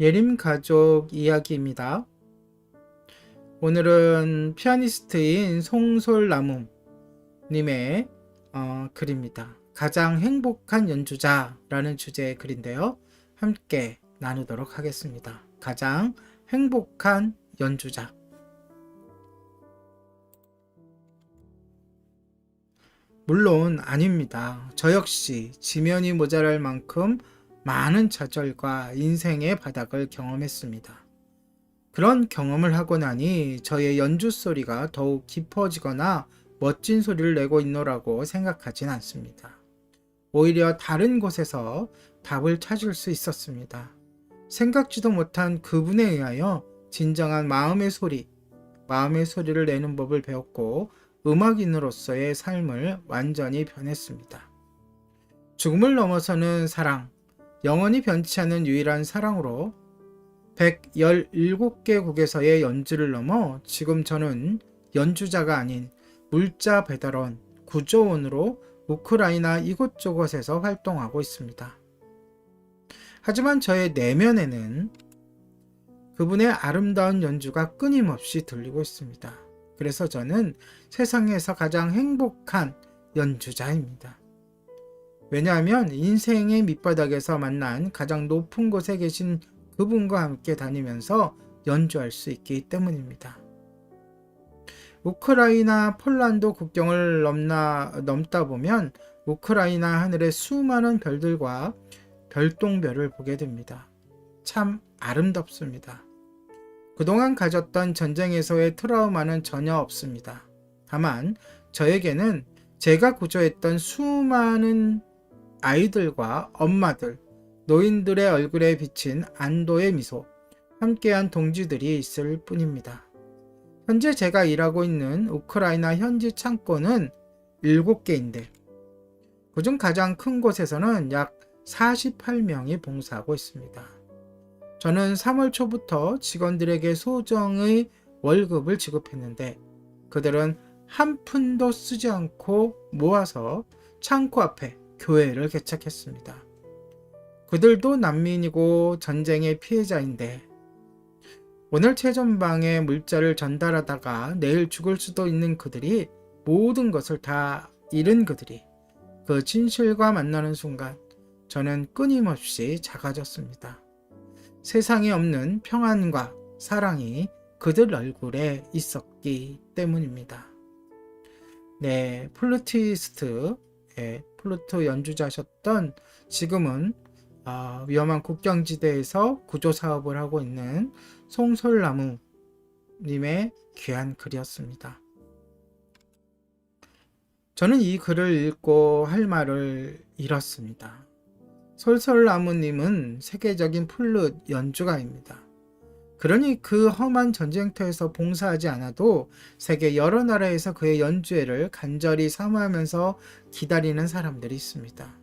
예림 가족 이야기입니다. 오늘은 피아니스트인 송솔나무 님의 어, 글입니다. 가장 행복한 연주자라는 주제의 글인데요. 함께 나누도록 하겠습니다. 가장 행복한 연주자. 물론 아닙니다. 저 역시 지면이 모자랄 만큼 많은 좌절과 인생의 바닥을 경험했습니다. 그런 경험을 하고 나니 저의 연주 소리가 더욱 깊어지거나 멋진 소리를 내고 있노라고 생각하진 않습니다. 오히려 다른 곳에서 답을 찾을 수 있었습니다. 생각지도 못한 그분에 의하여 진정한 마음의 소리, 마음의 소리를 내는 법을 배웠고 음악인으로서의 삶을 완전히 변했습니다. 죽음을 넘어서는 사랑, 영원히 변치 않는 유일한 사랑으로 117개 국에서의 연주를 넘어 지금 저는 연주자가 아닌 물자 배달원, 구조원으로 우크라이나 이곳저곳에서 활동하고 있습니다. 하지만 저의 내면에는 그분의 아름다운 연주가 끊임없이 들리고 있습니다. 그래서 저는 세상에서 가장 행복한 연주자입니다. 왜냐하면 인생의 밑바닥에서 만난 가장 높은 곳에 계신 그분과 함께 다니면서 연주할 수 있기 때문입니다. 우크라이나 폴란드 국경을 넘나, 넘다 보면 우크라이나 하늘의 수많은 별들과 별똥별을 보게 됩니다. 참 아름답습니다. 그동안 가졌던 전쟁에서의 트라우마는 전혀 없습니다. 다만 저에게는 제가 구조했던 수많은 아이들과 엄마들, 노인들의 얼굴에 비친 안도의 미소, 함께한 동지들이 있을 뿐입니다. 현재 제가 일하고 있는 우크라이나 현지 창고는 7개인데, 그중 가장 큰 곳에서는 약 48명이 봉사하고 있습니다. 저는 3월 초부터 직원들에게 소정의 월급을 지급했는데, 그들은 한 푼도 쓰지 않고 모아서 창고 앞에 교회를 개척했습니다. 그들도 난민이고 전쟁의 피해자인데 오늘 최전방에 물자를 전달하다가 내일 죽을 수도 있는 그들이 모든 것을 다 잃은 그들이 그 진실과 만나는 순간 저는 끊임없이 작아졌습니다. 세상에 없는 평안과 사랑이 그들 얼굴에 있었기 때문입니다. 네, 플루티스트, 예, 플루트 연주자셨던 지금은 어, 위험한 국경지대에서 구조 사업을 하고 있는 송솔나무 님의 귀한 글이었습니다. 저는 이 글을 읽고 할 말을 잃었습니다. 솔솔나무님은 세계적인 플룻 연주가입니다. 그러니 그 험한 전쟁터에서 봉사하지 않아도 세계 여러 나라에서 그의 연주회를 간절히 사모하면서 기다리는 사람들이 있습니다.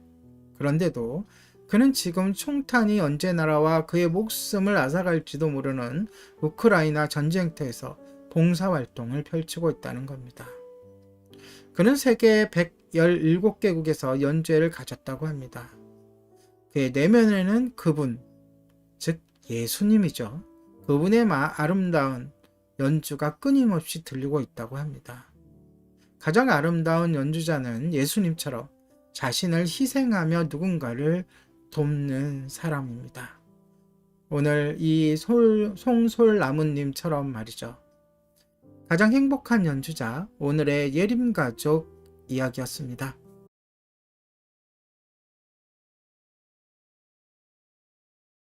그런데도 그는 지금 총탄이 언제 날아와 그의 목숨을 앗아갈지도 모르는 우크라이나 전쟁터에서 봉사활동을 펼치고 있다는 겁니다. 그는 세계 117개국에서 연주회를 가졌다고 합니다. 그의 내면에는 그분, 즉 예수님이죠. 그분의 아름다운 연주가 끊임없이 들리고 있다고 합니다. 가장 아름다운 연주자는 예수님처럼 자신을 희생하며 누군가를 돕는 사람입니다. 오늘 이 솔, 송솔나무님처럼 말이죠. 가장 행복한 연주자, 오늘의 예림가족 이야기였습니다.